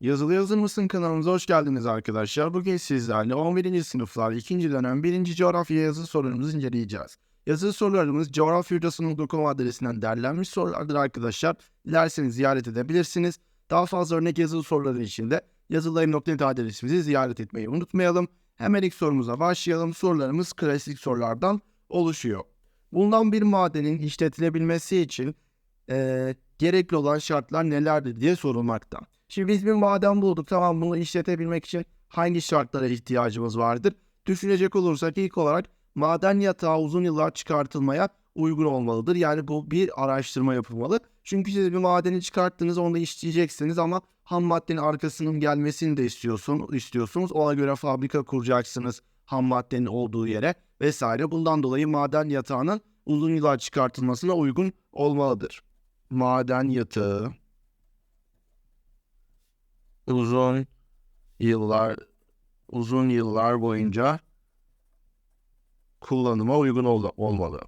Yazılı Yazır mısın kanalımıza hoş geldiniz arkadaşlar. Bugün sizlerle 11. sınıflar 2. dönem 1. coğrafya yazı sorularımızı inceleyeceğiz. Yazılı sorularımız coğrafyahocası.com adresinden derlenmiş sorulardır arkadaşlar. Dilerseniz ziyaret edebilirsiniz. Daha fazla örnek yazılı soruları için de yazılayım.net adresimizi ziyaret etmeyi unutmayalım. Hemen ilk sorumuza başlayalım. Sorularımız klasik sorulardan oluşuyor. Bulunan bir madenin işletilebilmesi için eee, gerekli olan şartlar nelerdir diye sorulmakta. Şimdi biz bir maden bulduk. Tamam bunu işletebilmek için hangi şartlara ihtiyacımız vardır? Düşünecek olursak ilk olarak maden yatağı uzun yıllar çıkartılmaya uygun olmalıdır. Yani bu bir araştırma yapılmalı. Çünkü siz bir madeni çıkarttınız onu işleyeceksiniz ama ham maddenin arkasının gelmesini de istiyorsun, istiyorsunuz. Ona göre fabrika kuracaksınız ham maddenin olduğu yere vesaire. Bundan dolayı maden yatağının uzun yıllar çıkartılmasına uygun olmalıdır. Maden yatağı uzun yıllar uzun yıllar boyunca kullanıma uygun ol- olmalı.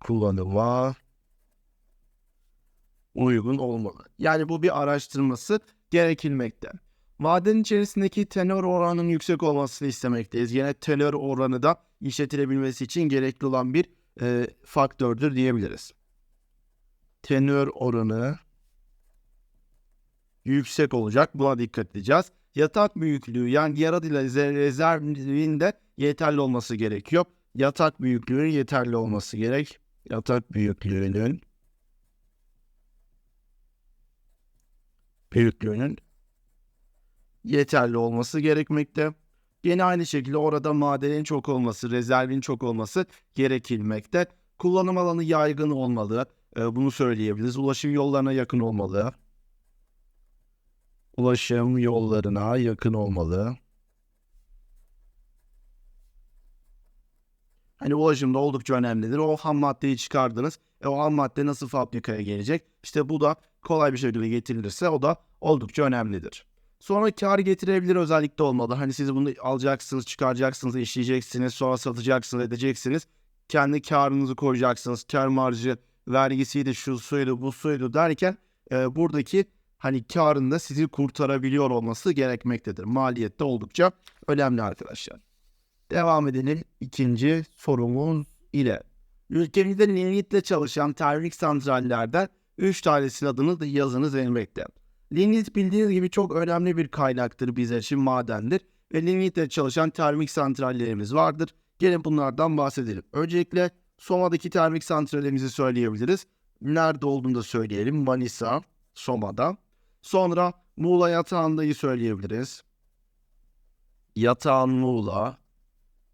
Kullanıma uygun olmalı. Yani bu bir araştırması gerekilmekte. Maden içerisindeki tenör oranının yüksek olmasını istemekteyiz. Yine tenör oranı da işletilebilmesi için gerekli olan bir e, faktördür diyebiliriz. Tenör oranı yüksek olacak. Buna dikkat edeceğiz. Yatak büyüklüğü yani diğer adıyla ze- rezervin de yeterli olması gerekiyor. Yatak büyüklüğünün yeterli olması gerek. Yatak büyüklüğünün büyüklüğünün yeterli olması gerekmekte. Yine aynı şekilde orada madenin çok olması, rezervin çok olması gerekilmekte. Kullanım alanı yaygın olmalı. Ee, bunu söyleyebiliriz. Ulaşım yollarına yakın olmalı. Ulaşım yollarına yakın olmalı. Hani ulaşım da oldukça önemlidir. O ham maddeyi çıkardınız. E o ham madde nasıl fabrikaya gelecek? İşte bu da kolay bir şekilde getirilirse o da oldukça önemlidir. Sonra kar getirebilir özellikle olmalı. Hani siz bunu alacaksınız, çıkaracaksınız, işleyeceksiniz, sonra satacaksınız, edeceksiniz. Kendi karınızı koyacaksınız. Kar marjı, vergisiydi, şu suydu, bu suydu derken e, buradaki hani karında sizi kurtarabiliyor olması gerekmektedir. Maliyette oldukça önemli arkadaşlar. Devam edelim ikinci sorumuz ile. Ülkemizde lignitle çalışan termik santrallerden 3 tanesinin adını da yazınız elbette. Lignit bildiğiniz gibi çok önemli bir kaynaktır bize için madendir. Ve lignitle çalışan termik santrallerimiz vardır. Gelin bunlardan bahsedelim. Öncelikle Soma'daki termik santralimizi söyleyebiliriz. Nerede olduğunu da söyleyelim. Manisa, Soma'da. Sonra Muğla yatağındayı söyleyebiliriz. Yatağın Muğla.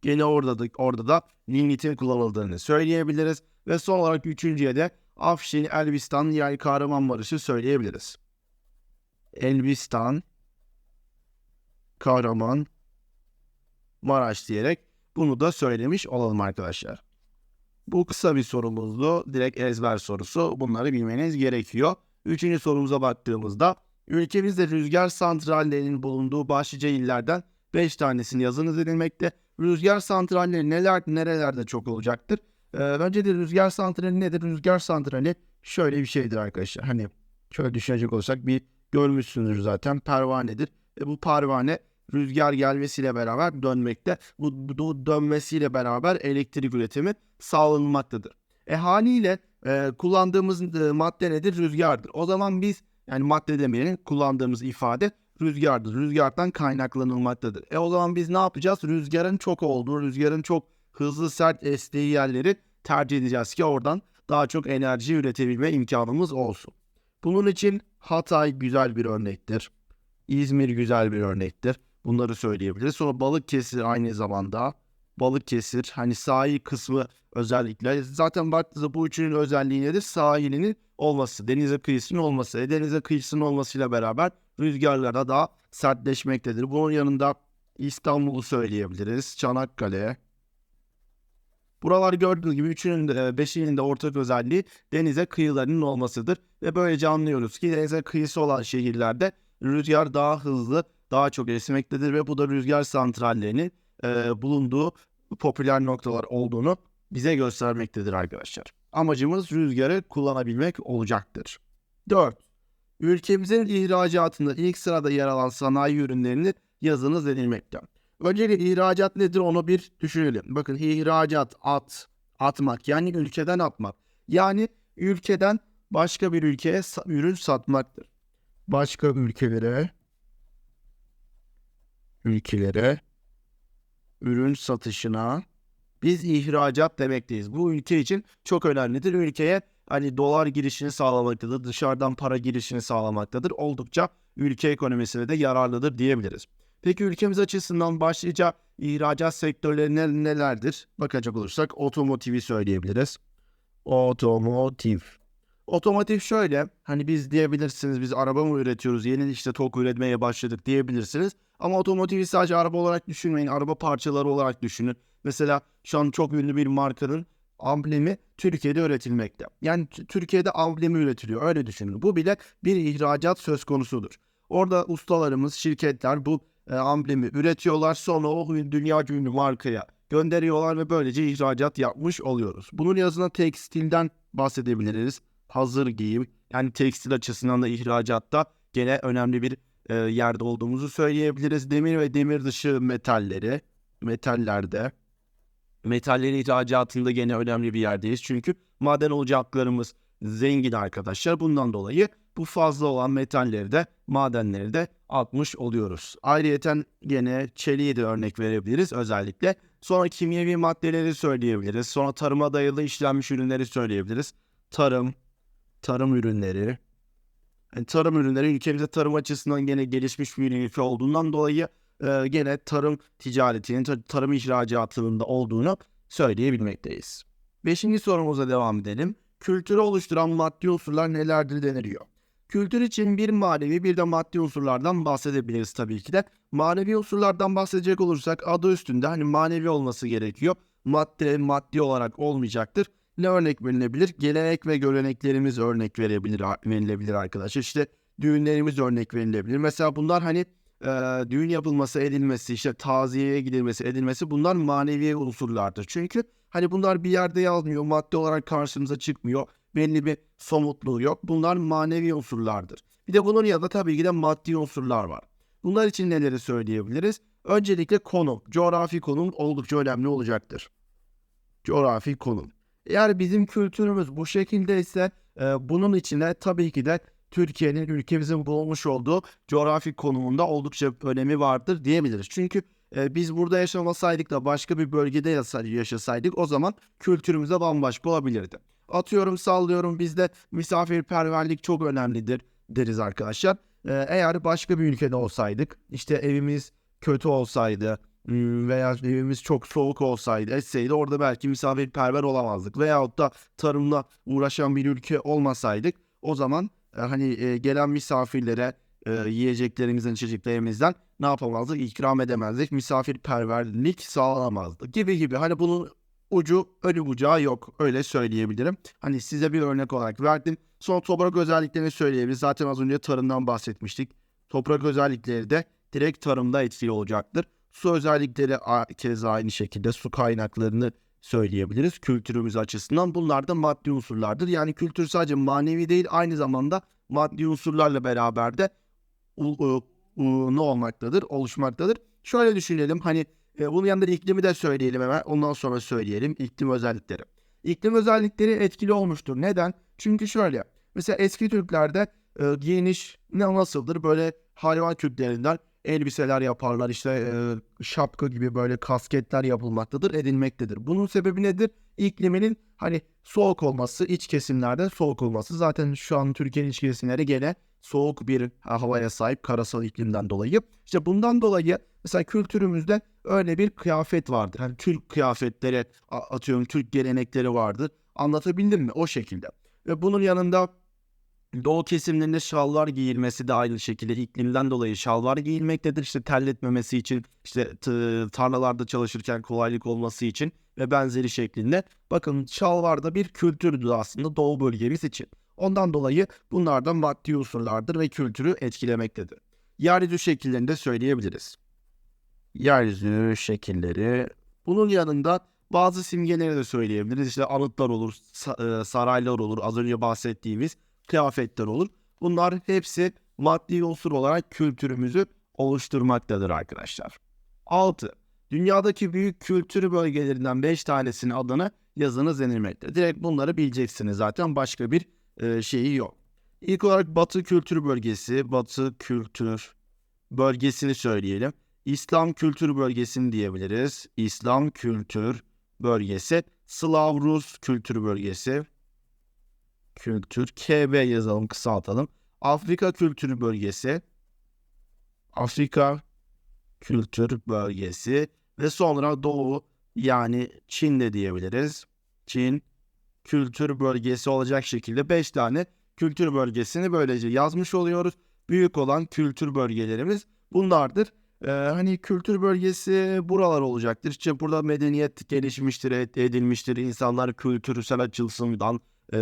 Gene orada da, orada da lignitin kullanıldığını söyleyebiliriz. Ve son olarak üçüncüye de Afşin, Elbistan yani Kahramanmaraş'ı söyleyebiliriz. Elbistan, Kahraman, Maraş diyerek bunu da söylemiş olalım arkadaşlar. Bu kısa bir sorumuzdu. Direkt ezber sorusu. Bunları bilmeniz gerekiyor. Üçüncü sorumuza baktığımızda ülkemizde rüzgar santrallerinin bulunduğu başlıca illerden 5 tanesini yazınız edilmekte. Rüzgar santralleri neler nerelerde çok olacaktır? Ee, önce de rüzgar santrali nedir? Rüzgar santrali şöyle bir şeydir arkadaşlar. Hani şöyle düşünecek olsak bir görmüşsünüz zaten pervanedir. E bu pervane rüzgar gelmesiyle beraber dönmekte. Bu, bu dönmesiyle beraber elektrik üretimi sağlanmaktadır. E haliyle e, kullandığımız e, madde nedir? Rüzgardır. O zaman biz yani madde demeyelim kullandığımız ifade rüzgardır. Rüzgardan kaynaklanılmaktadır. E o zaman biz ne yapacağız? Rüzgarın çok olduğu, rüzgarın çok hızlı sert estiği yerleri tercih edeceğiz ki oradan daha çok enerji üretebilme imkanımız olsun. Bunun için Hatay güzel bir örnektir. İzmir güzel bir örnektir. Bunları söyleyebiliriz. Sonra Balıkesir aynı zamanda. Balıkesir hani sahil kısmı özellikle. Zaten baktığınızda bu üçünün özelliği nedir? Sahilinin olması, denize kıyısının olması. E, denize kıyısının olmasıyla beraber rüzgarlar da daha sertleşmektedir. Bunun yanında İstanbul'u söyleyebiliriz. Çanakkale. Buralar gördüğünüz gibi üçünün de e, beşinin de ortak özelliği denize kıyılarının olmasıdır. Ve böylece anlıyoruz ki denize kıyısı olan şehirlerde rüzgar daha hızlı, daha çok esmektedir ve bu da rüzgar santrallerinin e, bulunduğu popüler noktalar olduğunu bize göstermektedir arkadaşlar. Amacımız rüzgarı kullanabilmek olacaktır. 4. ülkemizin ihracatında ilk sırada yer alan sanayi ürünlerini yazınız denilmekte. Öncelikle ihracat nedir onu bir düşünelim. Bakın ihracat at, atmak yani ülkeden atmak. Yani ülkeden başka bir ülkeye ürün satmaktır. Başka ülkelere ülkelere ürün satışına biz ihracat demekteyiz. Bu ülke için çok önemlidir. Ülkeye hani dolar girişini sağlamaktadır. Dışarıdan para girişini sağlamaktadır. Oldukça ülke ekonomisine de yararlıdır diyebiliriz. Peki ülkemiz açısından başlıca ihracat sektörleri ne- nelerdir? Bakacak olursak otomotivi söyleyebiliriz. Otomotiv. Otomotiv şöyle hani biz diyebilirsiniz biz araba mı üretiyoruz yeni işte TOK üretmeye başladık diyebilirsiniz. Ama otomotivi sadece araba olarak düşünmeyin araba parçaları olarak düşünün. Mesela şu an çok ünlü bir markanın amblemi Türkiye'de üretilmekte. Yani Türkiye'de amblemi üretiliyor öyle düşünün. Bu bile bir ihracat söz konusudur. Orada ustalarımız, şirketler bu e, amblemi üretiyorlar sonra o dünya ünlü markaya gönderiyorlar ve böylece ihracat yapmış oluyoruz. Bunun yanında tekstilden bahsedebiliriz. Hazır giyim yani tekstil açısından da ihracatta gene önemli bir e, yerde olduğumuzu söyleyebiliriz. Demir ve demir dışı metalleri, metallerde metallerin ihracatında gene önemli bir yerdeyiz. Çünkü maden ocaklarımız zengin arkadaşlar. Bundan dolayı bu fazla olan metalleri de madenleri de atmış oluyoruz. Ayrıyeten gene çeliği de örnek verebiliriz özellikle. Sonra kimyevi maddeleri söyleyebiliriz. Sonra tarıma dayalı işlenmiş ürünleri söyleyebiliriz. Tarım, tarım ürünleri. Yani tarım ürünleri ülkemizde tarım açısından gene gelişmiş bir ülke olduğundan dolayı e, gene tarım ticaretinin, tar- tarım ihracatının da olduğunu söyleyebilmekteyiz. Beşinci sorumuza devam edelim. Kültürü oluşturan maddi unsurlar nelerdir deniliyor. Kültür için bir manevi bir de maddi unsurlardan bahsedebiliriz tabii ki de. Manevi unsurlardan bahsedecek olursak adı üstünde hani manevi olması gerekiyor. Madde maddi olarak olmayacaktır. Ne örnek verilebilir? Gelenek ve göreneklerimiz örnek verebilir, verilebilir arkadaşlar. İşte düğünlerimiz örnek verilebilir. Mesela bunlar hani e, düğün yapılması, edilmesi, işte taziyeye gidilmesi, edilmesi bunlar manevi unsurlardır. Çünkü hani bunlar bir yerde yazmıyor, madde olarak karşımıza çıkmıyor. Belli bir somutluğu yok. Bunlar manevi unsurlardır. Bir de bunun yanında tabii ki de maddi unsurlar var. Bunlar için neleri söyleyebiliriz? Öncelikle konum, coğrafi konum oldukça önemli olacaktır. Coğrafi konum. Eğer bizim kültürümüz bu şekilde ise e, bunun içine tabii ki de Türkiye'nin ülkemizin bulunmuş olduğu coğrafi konumunda oldukça önemi vardır diyebiliriz. Çünkü e, biz burada yaşamasaydık da başka bir bölgede yaşasaydık o zaman kültürümüze bambaşka olabilirdi. Atıyorum sallıyorum bizde misafirperverlik çok önemlidir deriz arkadaşlar. E, eğer başka bir ülkede olsaydık işte evimiz kötü olsaydı veya evimiz çok soğuk olsaydı etseydi orada belki misafirperver olamazdık. Veyahut da tarımla uğraşan bir ülke olmasaydık o zaman e, hani e, gelen misafirlere e, yiyeceklerimizden, içeceklerimizden ne yapamazdık? İkram edemezdik. Misafirperverlik sağlanamazdı gibi gibi. Hani bunun ucu önü bucağı yok. Öyle söyleyebilirim. Hani size bir örnek olarak verdim. Son toprak özelliklerini söyleyebiliriz. Zaten az önce tarımdan bahsetmiştik. Toprak özellikleri de direkt tarımda etkili olacaktır. Su özellikleri keza aynı şekilde su kaynaklarını söyleyebiliriz kültürümüz açısından. Bunlar da maddi unsurlardır. Yani kültür sadece manevi değil aynı zamanda maddi unsurlarla beraber de ne olmaktadır, oluşmaktadır. Şöyle düşünelim hani e, bunun yanında iklimi de söyleyelim hemen ondan sonra söyleyelim iklim özellikleri. İklim özellikleri etkili olmuştur. Neden? Çünkü şöyle mesela eski Türklerde e, giyiniş ne nasıldır? Böyle hayvan kütlerinden elbiseler yaparlar işte şapka gibi böyle kasketler yapılmaktadır edilmektedir. Bunun sebebi nedir? İkliminin hani soğuk olması iç kesimlerde soğuk olması zaten şu an Türkiye'nin iç kesimleri gene soğuk bir havaya sahip karasal iklimden dolayı. İşte bundan dolayı mesela kültürümüzde öyle bir kıyafet vardır. Hani Türk kıyafetleri atıyorum Türk gelenekleri vardır. Anlatabildim mi? O şekilde. Ve bunun yanında Doğu kesimlerinde şalvar giyilmesi de aynı şekilde iklimden dolayı şalvar giyilmektedir. İşte terletmemesi için, işte tarlalarda çalışırken kolaylık olması için ve benzeri şeklinde. Bakın şalvar da bir kültürdür aslında Doğu bölgemiz için. Ondan dolayı bunlar da maddi unsurlardır ve kültürü etkilemektedir. Yeryüzü şekillerini de söyleyebiliriz. Yeryüzü şekilleri. Bunun yanında bazı simgeleri de söyleyebiliriz. İşte anıtlar olur, e, saraylar olur, az önce bahsettiğimiz kıyafetler olur. Bunlar hepsi maddi unsur olarak kültürümüzü oluşturmaktadır arkadaşlar. 6. Dünyadaki büyük kültür bölgelerinden 5 tanesinin adını yazınız denilmekte. Direkt bunları bileceksiniz zaten başka bir e, şeyi yok. İlk olarak Batı Kültür Bölgesi, Batı Kültür Bölgesini söyleyelim. İslam Kültür Bölgesini diyebiliriz. İslam Kültür Bölgesi, Slav Rus Kültür Bölgesi, Kültür, KB yazalım, kısaltalım. Afrika Kültür Bölgesi, Afrika Kültür Bölgesi ve sonra Doğu yani Çin de diyebiliriz. Çin Kültür Bölgesi olacak şekilde 5 tane kültür bölgesini böylece yazmış oluyoruz. Büyük olan kültür bölgelerimiz bunlardır. Ee, hani kültür bölgesi buralar olacaktır. İşte burada medeniyet gelişmiştir, ed- edilmiştir. İnsanlar kültürsel açılımdan e,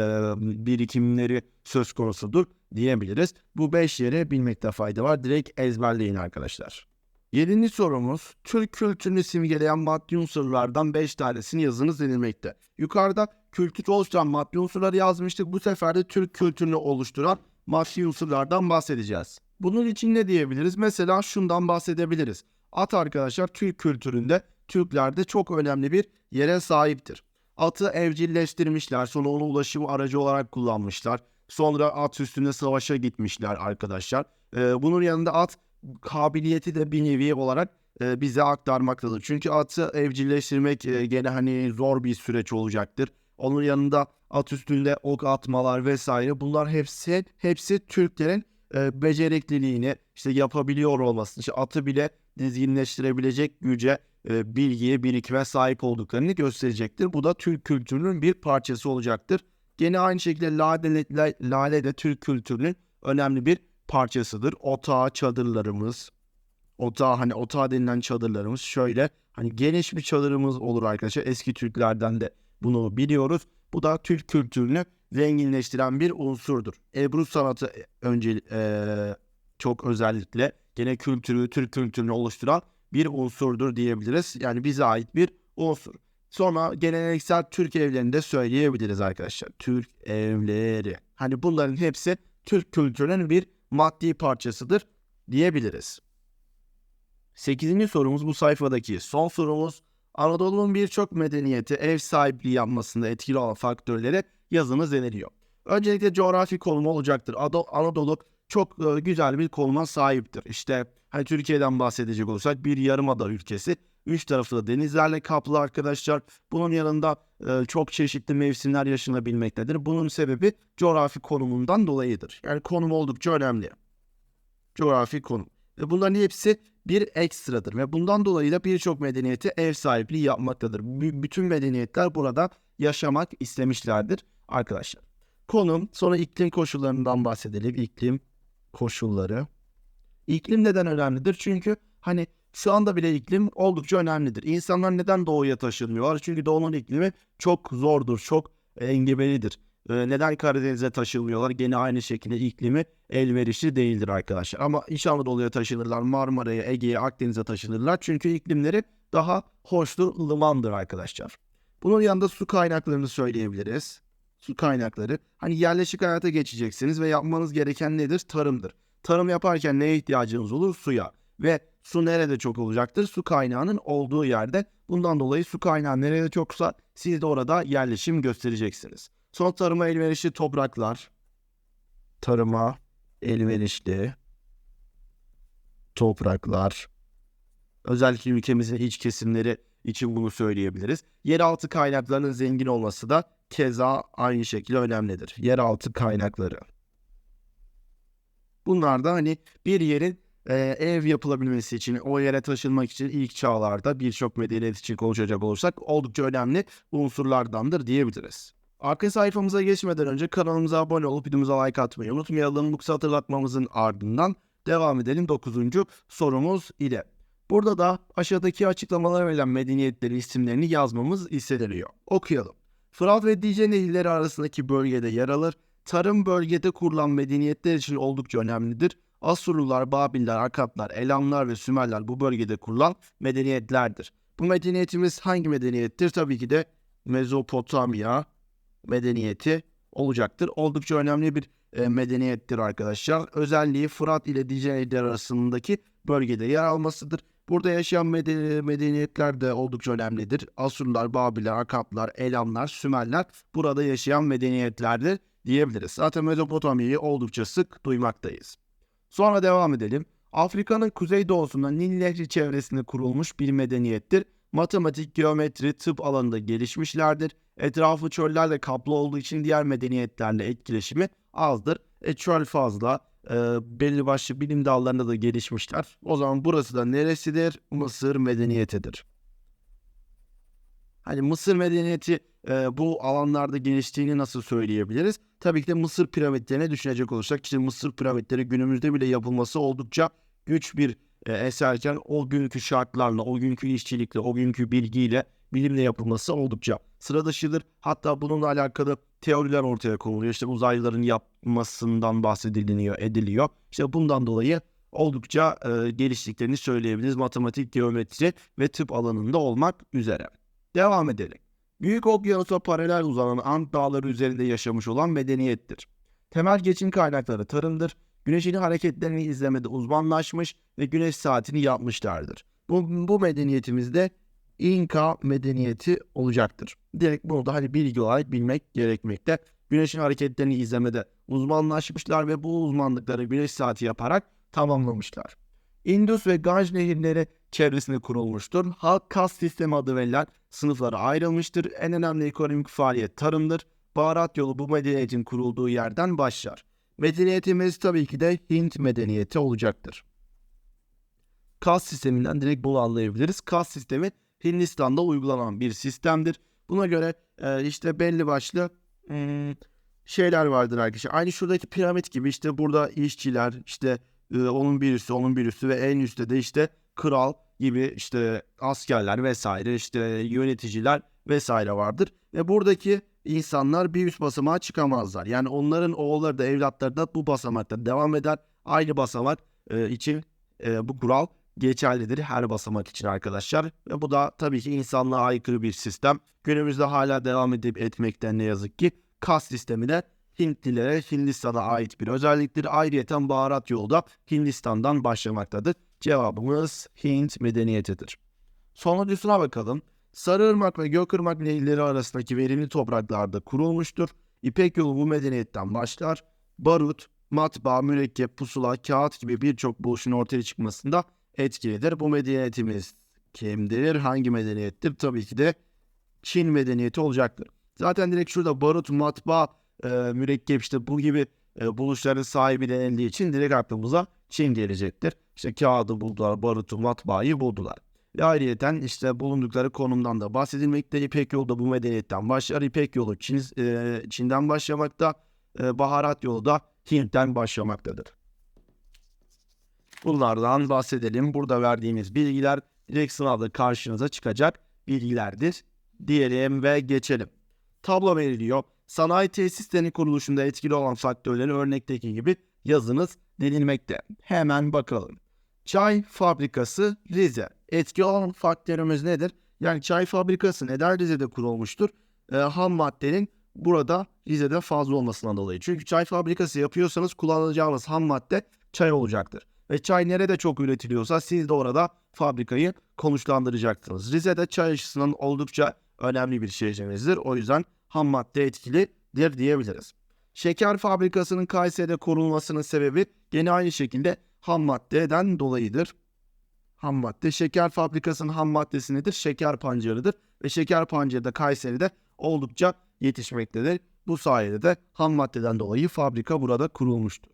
birikimleri söz konusudur diyebiliriz. Bu 5 yeri bilmekte fayda var. Direkt ezberleyin arkadaşlar. Yedinci sorumuz, Türk kültürünü simgeleyen maddi unsurlardan 5 tanesini yazınız denilmekte. Yukarıda kültürü oluşturan maddi unsurları yazmıştık. Bu sefer de Türk kültürünü oluşturan maddi unsurlardan bahsedeceğiz. Bunun için ne diyebiliriz? Mesela şundan bahsedebiliriz. At arkadaşlar Türk kültüründe, Türklerde çok önemli bir yere sahiptir. Atı evcilleştirmişler, sonra onu ulaşım aracı olarak kullanmışlar. Sonra at üstünde savaşa gitmişler arkadaşlar. Ee, bunun yanında at kabiliyeti de bir nevi olarak e, bize aktarmaktadır. Çünkü atı evcilleştirmek e, gene hani zor bir süreç olacaktır. Onun yanında at üstünde ok atmalar vesaire bunlar hepsi hepsi Türklerin e, becerikliliğini işte yapabiliyor olmasını, işte atı bile dizginleştirebilecek güce, e, bilgiye, birikime sahip olduklarını gösterecektir. Bu da Türk kültürünün bir parçası olacaktır. Gene aynı şekilde lale, la- lale de Türk kültürünün önemli bir parçasıdır. Otağı, çadırlarımız, otağı hani otağı denilen çadırlarımız şöyle hani geniş bir çadırımız olur arkadaşlar. Eski Türklerden de bunu biliyoruz. Bu da Türk kültürünü zenginleştiren bir unsurdur. Ebru sanatı önce eee, çok özellikle gene kültürü, Türk kültürünü oluşturan bir unsurdur diyebiliriz. Yani bize ait bir unsur. Sonra geleneksel Türk evlerini de söyleyebiliriz arkadaşlar. Türk evleri. Hani bunların hepsi Türk kültürünün bir maddi parçasıdır diyebiliriz. Sekizinci sorumuz bu sayfadaki son sorumuz. Anadolu'nun birçok medeniyeti ev sahipliği yapmasında etkili olan faktörlere yazınız deniliyor. Öncelikle coğrafi konumu olacaktır. Ado- Anadolu çok e, güzel bir konuma sahiptir. İşte hani Türkiye'den bahsedecek olursak bir yarımada ülkesi. Üç tarafı da denizlerle kaplı arkadaşlar. Bunun yanında e, çok çeşitli mevsimler yaşanabilmektedir. Bunun sebebi coğrafi konumundan dolayıdır. Yani konum oldukça önemli. Coğrafi konum. Ve bunların hepsi bir ekstradır ve bundan dolayı da birçok medeniyete ev sahipliği yapmaktadır. B- bütün medeniyetler burada yaşamak istemişlerdir arkadaşlar. Konum, sonra iklim koşullarından bahsedelim. İklim koşulları. İklim neden önemlidir? Çünkü hani şu anda bile iklim oldukça önemlidir. İnsanlar neden doğuya taşınmıyorlar? Çünkü doğunun iklimi çok zordur, çok engebelidir. Ee, neden Karadeniz'e taşınmıyorlar? Gene aynı şekilde iklimi elverişli değildir arkadaşlar. Ama İç Anadolu'ya taşınırlar, Marmara'ya, Ege'ye, Akdeniz'e taşınırlar. Çünkü iklimleri daha hoştur, ılımandır arkadaşlar. Bunun yanında su kaynaklarını söyleyebiliriz. Su kaynakları. Hani yerleşik hayata geçeceksiniz ve yapmanız gereken nedir? Tarımdır. Tarım yaparken neye ihtiyacınız olur? Suya. Ve su nerede çok olacaktır? Su kaynağının olduğu yerde. Bundan dolayı su kaynağı nerede çoksa siz de orada yerleşim göstereceksiniz. Son tarıma elverişli topraklar. Tarıma elverişli topraklar. Özellikle ülkemizin iç kesimleri için bunu söyleyebiliriz. Yeraltı kaynaklarının zengin olması da keza aynı şekilde önemlidir. Yeraltı kaynakları. Bunlar da hani bir yerin e, ev yapılabilmesi için, o yere taşınmak için ilk çağlarda birçok medeniyet için konuşacak olursak oldukça önemli unsurlardandır diyebiliriz. Arka sayfamıza geçmeden önce kanalımıza abone olup videomuza like atmayı unutmayalım. Bu kısa hatırlatmamızın ardından devam edelim 9. sorumuz ile. Burada da aşağıdaki açıklamalara verilen medeniyetleri isimlerini yazmamız isteniyor. Okuyalım. Fırat ve Dicle nehirleri arasındaki bölgede yer alır. Tarım bölgede kurulan medeniyetler için oldukça önemlidir. Asurlular, Babiller, Akatlar, Elamlar ve Sümerler bu bölgede kurulan medeniyetlerdir. Bu medeniyetimiz hangi medeniyettir? Tabii ki de Mezopotamya medeniyeti olacaktır. Oldukça önemli bir e, medeniyettir arkadaşlar. Özelliği Fırat ile Dicle arasındaki bölgede yer almasıdır. Burada yaşayan mede- medeniyetler de oldukça önemlidir. Asurlar, Babiler, Akaplar, Elamlar, Sümerler burada yaşayan medeniyetlerdir diyebiliriz. Zaten Mezopotamya'yı oldukça sık duymaktayız. Sonra devam edelim. Afrika'nın kuzeydoğusunda Nil Nehri çevresinde kurulmuş bir medeniyettir. Matematik, geometri, tıp alanında gelişmişlerdir. Etrafı çöllerle kaplı olduğu için diğer medeniyetlerle etkileşimi azdır. E çöl fazla, e, belli başlı bilim dallarında da gelişmişler. O zaman burası da neresidir? Mısır medeniyetidir. Hani Mısır medeniyeti e, bu alanlarda geliştiğini nasıl söyleyebiliriz? Tabii ki de Mısır piramitlerini düşünecek olursak işte Mısır piramitleri günümüzde bile yapılması oldukça güç bir e, eserken o günkü şartlarla, o günkü işçilikle, o günkü bilgiyle bilimle yapılması oldukça sıra dışıdır. Hatta bununla alakalı teoriler ortaya konuluyor. İşte uzaylıların yapmasından bahsediliyor, ediliyor. İşte bundan dolayı oldukça e, geliştiklerini söyleyebiliriz. Matematik, geometri ve tıp alanında olmak üzere. Devam edelim. Büyük okyanusa paralel uzanan Ant Dağları üzerinde yaşamış olan medeniyettir. Temel geçim kaynakları tarımdır. Güneşin hareketlerini izlemede uzmanlaşmış ve güneş saatini yapmışlardır. Bu, bu medeniyetimizde İnka medeniyeti olacaktır. Direkt bunu da hani bilgi olarak bilmek gerekmekte. Güneşin hareketlerini izlemede uzmanlaşmışlar ve bu uzmanlıkları güneş saati yaparak tamamlamışlar. Indus ve Ganj nehirleri çevresinde kurulmuştur. Halk kas sistemi adı verilen sınıflara ayrılmıştır. En önemli ekonomik faaliyet tarımdır. Baharat yolu bu medeniyetin kurulduğu yerden başlar. Medeniyetimiz tabii ki de Hint medeniyeti olacaktır. Kas sisteminden direkt bunu anlayabiliriz. Kas sistemi Hindistan'da uygulanan bir sistemdir. Buna göre e, işte belli başlı hmm, şeyler vardır arkadaşlar. Aynı şuradaki piramit gibi işte burada işçiler, işte e, onun bir üstü, onun bir üstü ve en üstte de işte kral gibi işte askerler vesaire işte yöneticiler vesaire vardır. Ve buradaki insanlar bir üst basamağa çıkamazlar. Yani onların oğulları da evlatları da bu basamakta devam eder. Aynı basamak e, için e, bu kural geçerlidir her basamak için arkadaşlar. Ve bu da tabii ki insanlığa aykırı bir sistem. Günümüzde hala devam edip etmekten ne yazık ki kas sistemi de Hintlilere Hindistan'a ait bir özelliktir. Ayrıyeten baharat yolu da Hindistan'dan başlamaktadır. Cevabımız Hint medeniyetidir. Sonuncusuna bakalım. Sarıırmak ve Gökırmak nehirleri arasındaki verimli topraklarda kurulmuştur. İpek yolu bu medeniyetten başlar. Barut, matbaa, mürekkep, pusula, kağıt gibi birçok buluşun ortaya çıkmasında etkilidir. Bu medeniyetimiz kimdir? Hangi medeniyettir? Tabii ki de Çin medeniyeti olacaktır. Zaten direkt şurada barut, matbaa, e, mürekkep işte bu gibi e, buluşların sahibi denildiği için direkt aklımıza Çin gelecektir. İşte kağıdı buldular, barutu, matbaayı buldular. Ve ayrıyeten işte bulundukları konumdan da bahsedilmekte. İpek yolu da bu medeniyetten başlar. İpek yolu Çin, e, Çin'den başlamakta. E, baharat yolu da Hint'ten başlamaktadır. Bunlardan bahsedelim. Burada verdiğimiz bilgiler direkt sınavda karşınıza çıkacak bilgilerdir. Diyelim ve geçelim. Tablo veriliyor. Sanayi tesislerinin kuruluşunda etkili olan faktörleri örnekteki gibi yazınız denilmekte. Hemen bakalım. Çay fabrikası Rize. Etki olan faktörümüz nedir? Yani çay fabrikası neden Rize'de kurulmuştur? Ee, ham maddenin burada Rize'de fazla olmasından dolayı. Çünkü çay fabrikası yapıyorsanız kullanacağınız ham madde çay olacaktır. Ve çay nerede çok üretiliyorsa siz de orada fabrikayı konuşlandıracaksınız. Rize'de çay açısından oldukça önemli bir şehrimizdir. O yüzden ham madde etkilidir diyebiliriz. Şeker fabrikasının Kayseri'de kurulmasının sebebi gene aynı şekilde ham maddeden dolayıdır. Ham madde. Şeker fabrikasının ham maddesi nedir? Şeker pancarıdır. Ve şeker pancarı da Kayseri'de oldukça yetişmektedir. Bu sayede de ham maddeden dolayı fabrika burada kurulmuştur.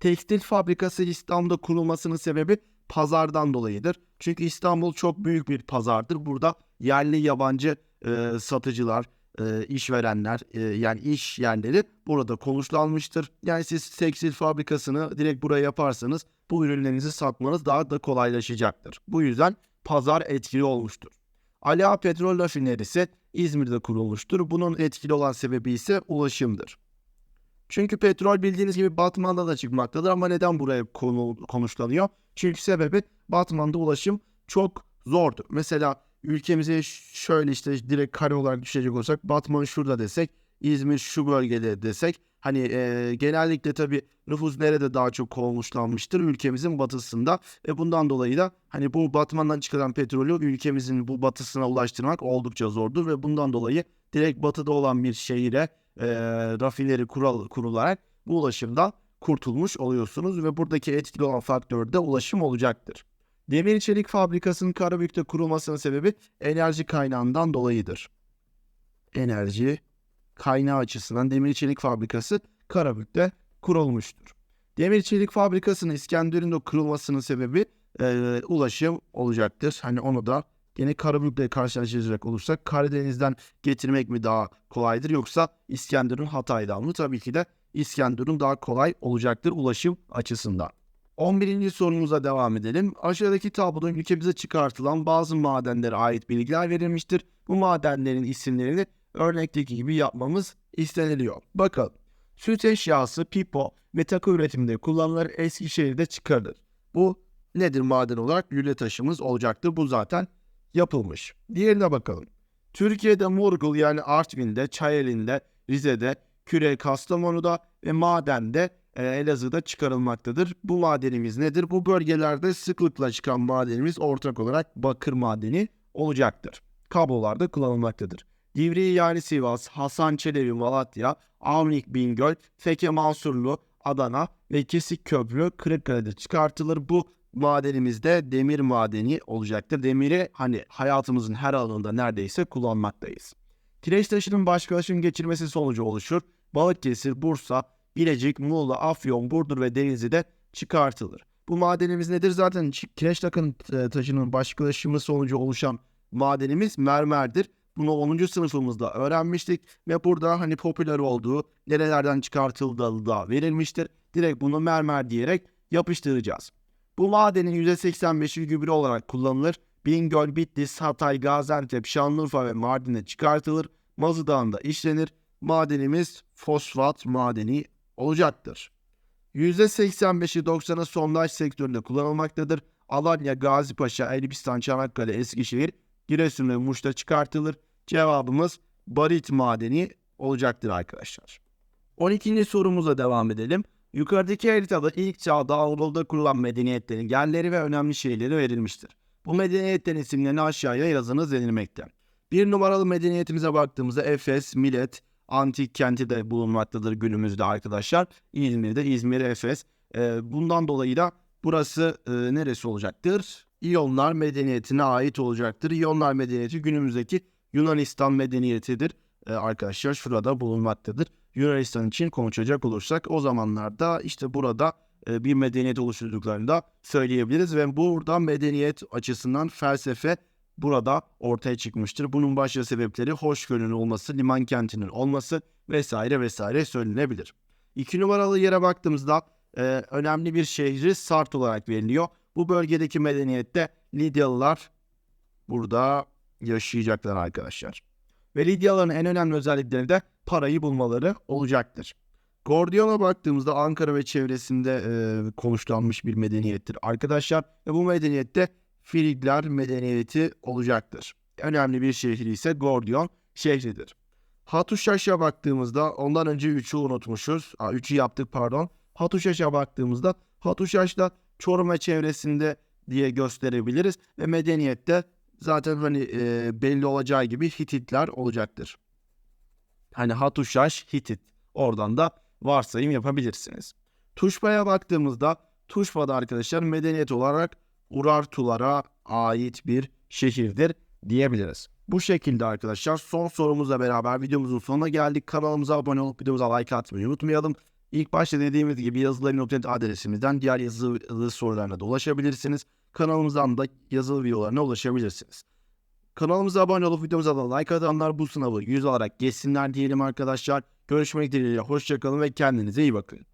Tekstil fabrikası İstanbul'da kurulmasının sebebi pazardan dolayıdır. Çünkü İstanbul çok büyük bir pazardır. Burada yerli yabancı e, satıcılar, e, işverenler e, yani iş yerleri burada konuşlanmıştır. Yani siz tekstil fabrikasını direkt buraya yaparsanız bu ürünlerinizi satmanız daha da kolaylaşacaktır. Bu yüzden pazar etkili olmuştur. Ali Petrol Rafinerisi İzmir'de kurulmuştur. Bunun etkili olan sebebi ise ulaşımdır. Çünkü petrol bildiğiniz gibi Batman'da da çıkmaktadır ama neden buraya konu, konuşlanıyor? Çünkü sebebi Batman'da ulaşım çok zordur. Mesela ülkemize şöyle işte direkt kare olarak düşecek olsak Batman şurada desek, İzmir şu bölgede desek Hani e, genellikle tabii nüfus nerede daha çok konuşlanmıştır? Ülkemizin batısında ve bundan dolayı da hani bu batmandan çıkan petrolü ülkemizin bu batısına ulaştırmak oldukça zordur ve bundan dolayı direkt batıda olan bir şehire e, rafineri kural, kurularak bu ulaşımdan kurtulmuş oluyorsunuz ve buradaki etkili olan faktör de ulaşım olacaktır. Demir çelik fabrikasının Karabük'te kurulmasının sebebi enerji kaynağından dolayıdır. Enerji kaynağı açısından demir çelik fabrikası Karabük'te kurulmuştur. Demir çelik fabrikasının İskenderun'da kurulmasının sebebi e, ulaşım olacaktır. Hani onu da yine Karabük'le karşılaştıracak olursak Karadeniz'den getirmek mi daha kolaydır yoksa İskenderun Hatay'dan mı? Tabii ki de İskenderun daha kolay olacaktır ulaşım açısından. 11. sorumuza devam edelim. Aşağıdaki tabloda ülkemize çıkartılan bazı madenlere ait bilgiler verilmiştir. Bu madenlerin isimlerini örnekteki gibi yapmamız isteniliyor. Bakalım. Süt eşyası, pipo ve takı üretiminde kullanılır Eskişehir'de çıkarılır. Bu nedir maden olarak? Lüle taşımız olacaktır. Bu zaten yapılmış. Diğerine bakalım. Türkiye'de Murgul yani Artvin'de, Çayeli'nde, Rize'de, Küre, Kastamonu'da ve madende e, Elazığ'da çıkarılmaktadır. Bu madenimiz nedir? Bu bölgelerde sıklıkla çıkan madenimiz ortak olarak bakır madeni olacaktır. Kablolarda kullanılmaktadır. Divriği yani Sivas, Hasan Çelebi Malatya, Avnik Bingöl, Feke Mansurlu, Adana ve Kesik Köprü Kırıkkale'de çıkartılır. Bu madenimizde demir madeni olacaktır. Demiri hani hayatımızın her alanında neredeyse kullanmaktayız. Kireç taşının başkalaşım geçirmesi sonucu oluşur. Balıkesir, Bursa, Bilecik, Muğla, Afyon, Burdur ve Denizli'de çıkartılır. Bu madenimiz nedir? Zaten kireç takın e, taşının başkalaşımı sonucu oluşan madenimiz mermerdir. Bunu 10. sınıfımızda öğrenmiştik ve burada hani popüler olduğu nerelerden çıkartıldığı da verilmiştir. Direkt bunu mermer diyerek yapıştıracağız. Bu madenin %85'i gübre olarak kullanılır. Bingöl, Bitlis, Hatay, Gaziantep, Şanlıurfa ve Mardin'de çıkartılır. Mazı Dağı'nda işlenir. Madenimiz fosfat madeni olacaktır. %85'i 90'ı sondaj sektöründe kullanılmaktadır. Alanya, Gazipaşa, Elbistan, Çanakkale, Eskişehir, Giresun ve Muş'ta çıkartılır. Cevabımız barit madeni olacaktır arkadaşlar. 12. sorumuza devam edelim. Yukarıdaki haritada ilk çağda Anadolu'da kurulan medeniyetlerin yerleri ve önemli şehirleri verilmiştir. Bu medeniyetlerin isimlerini aşağıya yazınız denilmekte. Bir numaralı medeniyetimize baktığımızda Efes, Milet, antik kenti de bulunmaktadır günümüzde arkadaşlar. İzmir'de İzmir, Efes. Ee, bundan dolayı da burası e, neresi olacaktır? İyonlar medeniyetine ait olacaktır. İyonlar medeniyeti günümüzdeki Yunanistan medeniyetidir. Ee, arkadaşlar şurada bulunmaktadır. Yunanistan için konuşacak olursak o zamanlarda işte burada e, bir medeniyet oluşturduklarını da söyleyebiliriz ve burada medeniyet açısından felsefe burada ortaya çıkmıştır. Bunun başlıca sebepleri hoşgörünün olması, liman kentinin olması vesaire vesaire söylenebilir. İki numaralı yere baktığımızda e, önemli bir şehri Sart olarak veriliyor. Bu bölgedeki medeniyette Lidyalılar burada yaşayacaklar arkadaşlar. Ve Lidyalıların en önemli özellikleri de parayı bulmaları olacaktır. Gordion'a baktığımızda Ankara ve çevresinde e, konuşlanmış bir medeniyettir arkadaşlar. Ve bu medeniyette Frigler medeniyeti olacaktır. Önemli bir şehri ise Gordion şehridir. Hatuşaş'a baktığımızda ondan önce 3'ü unutmuşuz. 3'ü yaptık pardon. Hatuşaş'a baktığımızda Hatuşaş'ta Çorum ve çevresinde diye gösterebiliriz. Ve medeniyette zaten hani e, belli olacağı gibi Hititler olacaktır. Hani Hatuşaş, Hitit. Oradan da varsayım yapabilirsiniz. Tuşba'ya baktığımızda Tuşba'da arkadaşlar medeniyet olarak Urartulara ait bir şehirdir diyebiliriz. Bu şekilde arkadaşlar son sorumuzla beraber videomuzun sonuna geldik. Kanalımıza abone olup videomuza like atmayı unutmayalım. İlk başta dediğimiz gibi yazıları.net adresimizden diğer yazılı sorularına da ulaşabilirsiniz. Kanalımızdan da yazılı videolarına ulaşabilirsiniz. Kanalımıza abone olup videomuza da like atanlar bu sınavı yüz alarak geçsinler diyelim arkadaşlar. Görüşmek dileğiyle hoşçakalın ve kendinize iyi bakın.